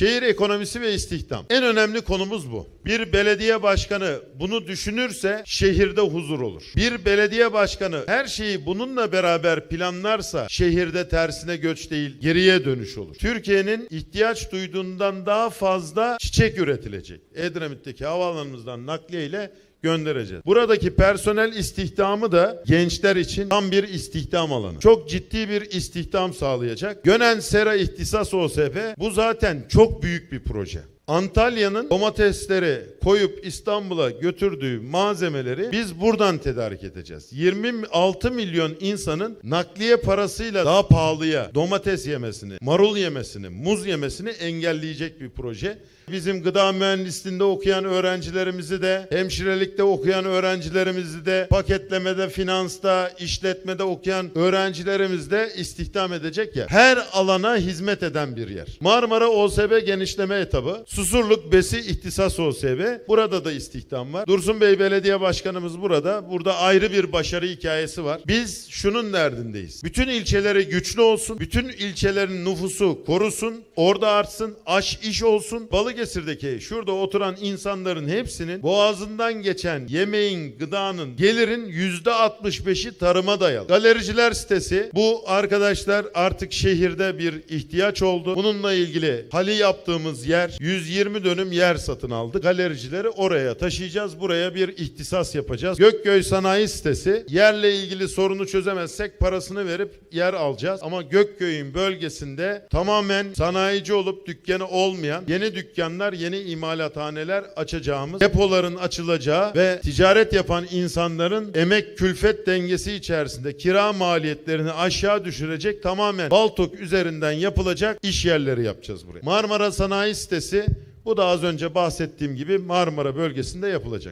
Şehir ekonomisi ve istihdam. En önemli konumuz bu. Bir belediye başkanı bunu düşünürse şehirde huzur olur. Bir belediye başkanı her şeyi bununla beraber planlarsa şehirde tersine göç değil geriye dönüş olur. Türkiye'nin ihtiyaç duyduğundan daha fazla çiçek üretilecek. Edremit'teki havaalanımızdan nakliye ile göndereceğiz. Buradaki personel istihdamı da gençler için tam bir istihdam alanı. Çok ciddi bir istihdam sağlayacak. Gönen Sera İhtisas OSP bu zaten çok büyük bir proje. Antalya'nın domatesleri koyup İstanbul'a götürdüğü malzemeleri biz buradan tedarik edeceğiz. 26 milyon insanın nakliye parasıyla daha pahalıya domates yemesini, marul yemesini, muz yemesini engelleyecek bir proje. Bizim gıda mühendisliğinde okuyan öğrencilerimizi de, hemşirelikte okuyan öğrencilerimizi de, paketlemede, finansta, işletmede okuyan öğrencilerimiz de istihdam edecek ya. Her alana hizmet eden bir yer. Marmara OSB genişleme etabı, Susurluk Besi İhtisas OSB. Burada da istihdam var. Dursun Bey Belediye Başkanımız burada. Burada ayrı bir başarı hikayesi var. Biz şunun derdindeyiz. Bütün ilçeleri güçlü olsun. Bütün ilçelerin nüfusu korusun. Orada artsın. Aş iş olsun. Balıkesir'deki şurada oturan insanların hepsinin boğazından geçen yemeğin, gıdanın, gelirin yüzde 65'i tarıma dayalı. Galericiler sitesi bu arkadaşlar artık şehirde bir ihtiyaç oldu. Bununla ilgili hali yaptığımız yer 120 dönüm yer satın aldık. Galericileri oraya taşıyacağız. Buraya bir ihtisas yapacağız. Gökköy Sanayi Sitesi yerle ilgili sorunu çözemezsek parasını verip yer alacağız. Ama Gökköy'ün bölgesinde tamamen sanayici olup dükkanı olmayan yeni dükkanlar, yeni imalathaneler açacağımız, depoların açılacağı ve ticaret yapan insanların emek külfet dengesi içerisinde kira maliyetlerini aşağı düşürecek tamamen Baltok üzerinden yapılacak iş yerleri yapacağız buraya. Marmara Sanayi Sitesi bu da az önce bahsettiğim gibi Marmara bölgesinde yapılacak.